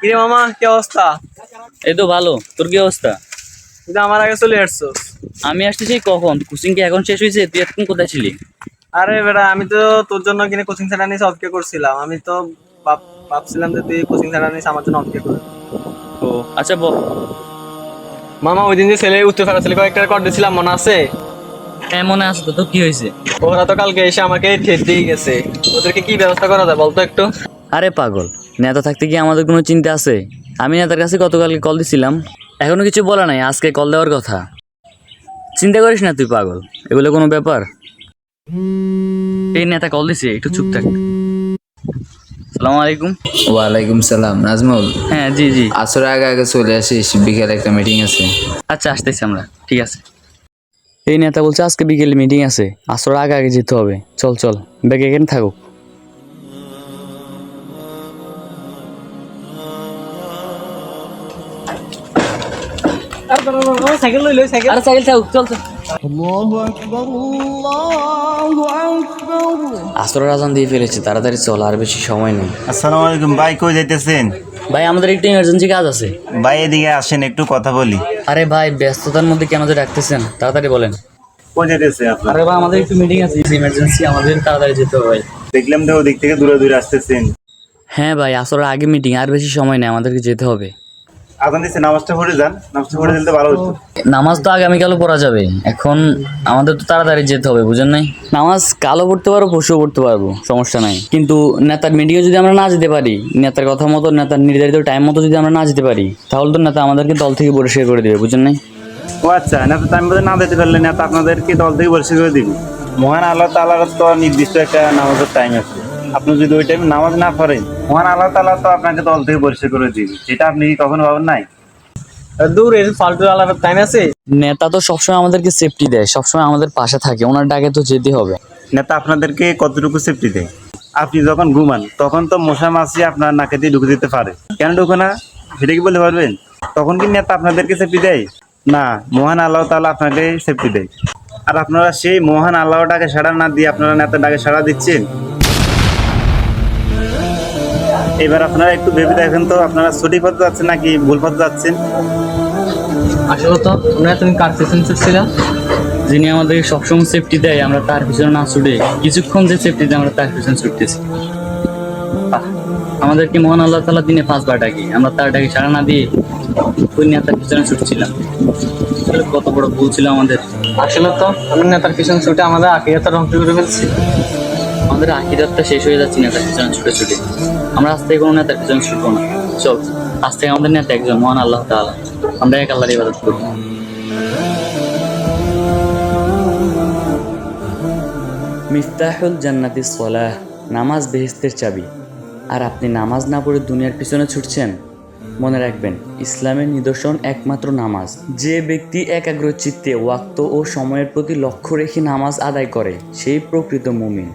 কিরে মামা কি অবস্থা? এই তো ভালো। তোর কি অবস্থা? তুই তো আমার আগে চলে আসছোস। আমি আসছি সেই কখন? কোচিং কি এখন শেষ হয়েছে? তুই এখন কোথায় ছিলি? আরে বেটা আমি তো তোর জন্য কিনে কোচিং সেন্টার নিয়ে অপকে করছিলাম। আমি তো ভাব- ভাবছিলাম যে তুই কোচিং সেন্টার নিয়ে আমার জন্য অপকে করবি ও আচ্ছা বল মামা ওই দিন যে ছেলে উত্তর ফেরা ছেলে কয়েকটা কর দিয়েছিলাম মনে আছে? হ্যাঁ মনে আছে তো। তোর কি হয়েছে? ওরা তো কালকে এসে আমাকে ঠেট দিয়ে গেছে। ওদেরকে কি ব্যবস্থা করা যায় বলতো একটু? আরে পাগল নেতা থাকতে কি আমাদের কোনো চিন্তা আছে? আমি নেতার কাছে গতকালকে কল দিছিলাম। এখনও কিছু বলা নাই আজকে কল দেওয়ার কথা। চিন্তা করিস না তুই পাগল এগুলো কোনো ব্যাপার? এই নেতা কল দিছে একটু চুপ থাক। সালাম আলাইকুম। ওয়ালাইকুম সালাম নাজমুল। হ্যাঁ জি জি। আসর আগে আগে চলে আসিস বিকেলে একটা মিটিং আছে। আচ্ছা আসতেছি আমরা ঠিক আছে। এই নেতা বলছে আজকে বিকেলে মিটিং আছে আসর আগে আগে যেতে হবে। চল চল ব্যাগ এখানে থাকুক। আসরের আজান দিয়ে ফেলেছে তাড়াতাড়ি চল আর বেশি সময় নেই। আসসালামু আলাইকুম ভাই কই যাইতেছেন? ভাই আমাদের একটু ইমার্জেন্সি কাজ আছে। ভাই এদিকে আসেন একটু কথা বলি। আরে ভাই ব্যস্ততার মধ্যে কেন যে ডাকতেছেন? তাড়াতাড়ি বলেন। কই যাইতেছে আপনার আরে ভাই আমাদের একটু মিটিং আছে ইমার্জেন্সি আমাদের তাড়াতাড়ি যেতে হবে ভাই। দেখলাম তো ওদিক থেকে দূরে দূরে আসতেছেন। হ্যাঁ ভাই আসরের আগে মিটিং আর বেশি সময় নেই আমাদেরকে যেতে হবে। আজান দিচ্ছে নামাজটা পড়ে যান। নামাজটা পড়ে দিলে ভালো হতো। নামাজ তো পড়া যাবে। এখন আমাদের তো তাড়াতাড়ি যেতে হবে বুঝেন নাই? নামাজ কালও পড়তে পারব পরশুও পড়তে পারব সমস্যা নাই। কিন্তু নেতার মিটিংয়ে যদি আমরা না যেতে পারি নেতার কথা মতো নেতার নির্ধারিত টাইম মতো যদি আমরা না যেতে পারি তাহলে তো নেতা আমাদেরকে দল থেকে পরিষ্কার করে দেবে বুঝেন নাই? ও আচ্ছা নেতা টাইম মতো না দিতে পারলে না তো আপনাদেরকে দল থেকে পরিষ্কার করে দিবি। মহান আল্লাহ তালার তো নির্দিষ্ট একটা নামাজের টাইম আছে। আপনি যদি ওই টাইমে নামাজ না পড়েন মহান আল্লাহ তালা তো আপনাকে দল থেকে পরিষ্কার করে দিবি। যেটা আপনি কি কখনো ভাবেন নাই? দূর এর ফালতু আলাদা টাইম আছে? নেতা তো সবসময় আমাদেরকে সেফটি দেয় সবসময় আমাদের পাশে থাকে ওনার ডাকে তো যেতে হবে। নেতা আপনাদেরকে কতটুকু সেফটি দেয়? আপনি যখন ঘুমান তখন তো মশা মাছি আপনার নাকে দিয়ে ঢুকে দিতে পারে। কেন ঢুকে না? সেটা কি বলতে পারবেন তখন কি নেতা আপনাদেরকে সেফটি দেয়? না মহান আল্লাহ তাআলা আপনাকে সেফটি দেয়। আর আপনারা সেই মহান আল্লাহটাকে সাড়া না দিয়ে আপনারা নেতার ডাকে সাড়া দিচ্ছেন? এবার আপনারা একটু ভেবে দেখেন তো আপনারা সঠিক পথে যাচ্ছেন নাকি ভুল পথে যাচ্ছেন? আসলে তো তোমরা তুমি কার পেছন ছুটছিলাম যিনি আমাদেরকে সবসময় সেফটি দেয় আমরা তার পিছনে না ছুটে কিছুক্ষণ যে সেফটি দেয় আমরা তার পিছনে ছুটতেছি। আমাদেরকে মহান আল্লাহ তালা দিনে পাঁচবার ডাকি আমরা তার ডাকি সারা না দিয়ে ওই নেতার পিছনে ছুটছিলাম। আসলে কত বড় ভুল ছিল আমাদের। আসলে তো আমরা নেতার পিছনে ছুটে আমাদের আকিয়াটা ধ্বংস করে ফেলছি। আমাদের আকিদাতটা শেষ হয়ে যাচ্ছে নেতার পিছনে ছুটে ছুটে। আমরা আজ থেকে কোনো নেতার পিছনে ছুটবো না। চল, আজ থেকে আমাদের নেতা একজন, মহান আল্লাহ তাআলা। আমরা এক আল্লাহর ইবাদত করব। মিফতাহুল জান্নাতি সলাহ, নামাজ বেহেস্তের চাবি। আর আপনি নামাজ না পড়ে দুনিয়ার পিছনে ছুটছেন? মনে রাখবেন, ইসলামের নিদর্শন একমাত্র নামাজ। যে ব্যক্তি একাগ্র চিত্তে ওয়াক্ত ও সময়ের প্রতি লক্ষ্য রেখে নামাজ আদায় করে, সেই প্রকৃত মুমিন।